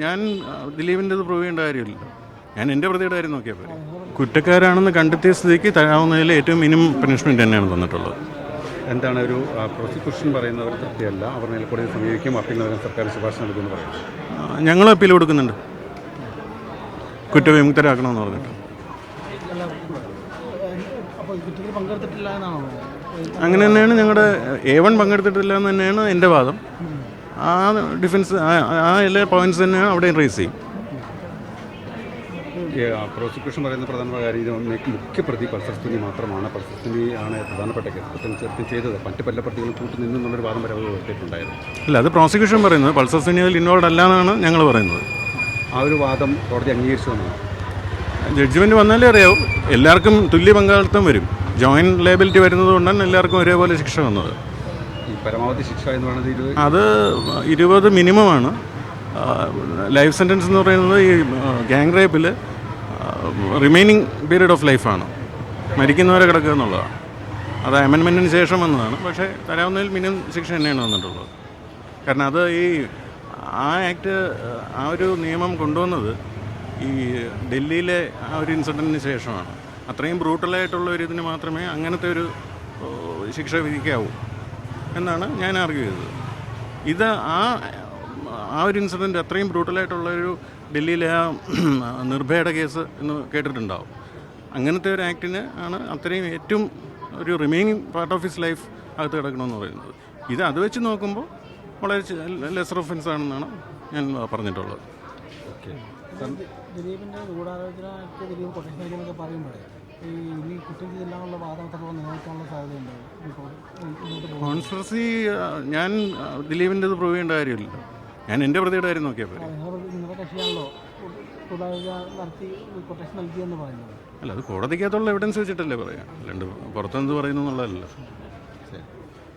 ഞാൻ ദിലീപിന്റെത് പ്രൂവ് ചെയ്യേണ്ട കാര്യമില്ല ഞാൻ എന്റെ പ്രതിയുടെ കാര്യം നോക്കിയാൽ പോരെ കുറ്റക്കാരാണെന്ന് കണ്ടെത്തിയ സ്ഥിതിക്ക് തരാവുന്നതിൽ ഏറ്റവും മിനിമം പണിഷ്മെന്റ് തന്നെയാണ് തന്നിട്ടുള്ളത് എന്താണ് ഒരു പ്രോസിക്യൂഷൻ പറയുന്നവർ തൃപ്തിയല്ല അവർ മേൽക്കോടതിയെ സമീപിക്കും അപ്പീൽ നൽകാൻ സർക്കാർ ശുപാർശ നൽകുമെന്ന് പറയുന്നു ഞങ്ങൾ അപ്പീൽ കൊടുക്കുന്നുണ്ട് കുറ്റവിമുക്തരാക്കണമെന്ന് പറഞ്ഞിട്ട് അങ്ങനെ തന്നെയാണ് ഞങ്ങളുടെ എ വൺ പങ്കെടുത്തിട്ടില്ല എന്ന് തന്നെയാണ് എന്റെ വാദം ആ ഡിഫൻസ് ആ- എല്ലാ പോയിന്റ്സ് തന്നെ അവിടെ റേസ് ചെയ്യും. പ്രോസിക്യൂഷൻ പറയുന്ന പ്രധാന കാര്യം ഇത് മുഖ്യ പ്രതി പൾസർസ്തുനി മാത്രമാണ്. പൾസർസ്തുനി ആണ് പ്രധാനപ്പെട്ട കേസ്. കുറ്റം ചേർത്ത് ചെയ്തത്. മറ്റ് പല പ്രതികളും കൂട്ടി നിന്നെന്നുള്ളൊരു വാദം വരെ ഉയർത്തിയിട്ടുണ്ടായിരുന്നു. അല്ല അത് പ്രോസിക്യൂഷൻ പറയുന്നത്. പൾസർ അതിൽ ഇൻവോൾവ് അല്ല എന്നാണ് ഞങ്ങൾ പറയുന്നത്. ആ ഒരു വാദം കോടതി അംഗീകരിച്ചു എന്നാണ്. ജഡ്ജ്മെന്റ് വന്നാലേ അറിയാവും. എല്ലാവർക്കും തുല്യ പങ്കാളിത്തം വരും. ജോയിന്റ് ലേബിലിറ്റി വരുന്നത് കൊണ്ടാണ് എല്ലാവർക്കും ഒരേപോലെ ശിക്ഷ വന്നത്. പരമാവധി ശിക്ഷ എന്ന് പറയുന്നത് അത് ഇരുപത് മിനിമമാണ്. ലൈഫ് സെന്റൻസ് എന്ന് പറയുന്നത് ഈ ഗാങ് റേപ്പിൽ റിമൈനിങ് പീരീഡ് ഓഫ് ലൈഫാണ് മരിക്കുന്നവരെ കിടക്കുക എന്നുള്ളതാണ്. അത് അമെൻമെന്റിന് ശേഷം വന്നതാണ്. പക്ഷേ തരാവുന്നതിൽ മിനിമം ശിക്ഷ തന്നെയാണ് വന്നിട്ടുള്ളത്. കാരണം അത് ഈ ആ ആക്ട് ആ ഒരു നിയമം കൊണ്ടുവന്നത് ഈ ഡൽഹിയിലെ ആ ഒരു ഇൻസിഡന്റിന് ശേഷമാണ്. അത്രയും ബ്രൂട്ടലായിട്ടുള്ള ഒരു ഇതിന് മാത്രമേ അങ്ങനത്തെ ഒരു ശിക്ഷ വിധിക്കാവൂ. എന്നാണ് ഞാൻ ആർഗ്യൂ ചെയ്തത്. ഇത് ആ ആ ഒരു ഇൻസിഡന്റ് അത്രയും ബ്രൂട്ടലായിട്ടുള്ളൊരു ഡൽഹിയിലെ ആ നിർഭയയുടെ കേസ് എന്ന് കേട്ടിട്ടുണ്ടാവും. അങ്ങനത്തെ ഒരു ആക്ടിന് ആണ് അത്രയും ഏറ്റവും ഒരു remaining part of his life അകത്ത് കിടക്കണമെന്ന് പറയുന്നത്. ഇത് അത് വെച്ച് നോക്കുമ്പോൾ വളരെ ലെസർ ഒഫൻസ് ആണെന്നാണ് ഞാൻ പറഞ്ഞിട്ടുള്ളത്. ഓക്കെ ദിലീപിന്റെ ഗൂഢാലോചന ദിലീപ് പറയുമ്പോഴേ ഈ ഇനി നിലനിൽക്കാനുള്ള സാധ്യതയുണ്ട് കോൺസ്പിറസി ഞാൻ ദിലീപിന്റെ പ്രൂവ് ചെയ്യേണ്ട കാര്യമില്ല ഞാൻ എന്റെ പ്രതിയുടെ കാര്യം നോക്കിയാൽ പോരെ. നിങ്ങളുടെ കക്ഷിയാണല്ലോ. ഗൂഢാലോചന നടത്തി കൊട്ടേഷൻ നൽകിയെന്ന് പറയുന്നത്. അല്ല അത് കോടതിക്കകത്തുള്ള എവിഡൻസ് വെച്ചിട്ടല്ലേ പറയാം. അല്ലാണ്ട് പുറത്തെന്ത് പറയുന്നു എന്നുള്ളതല്ല.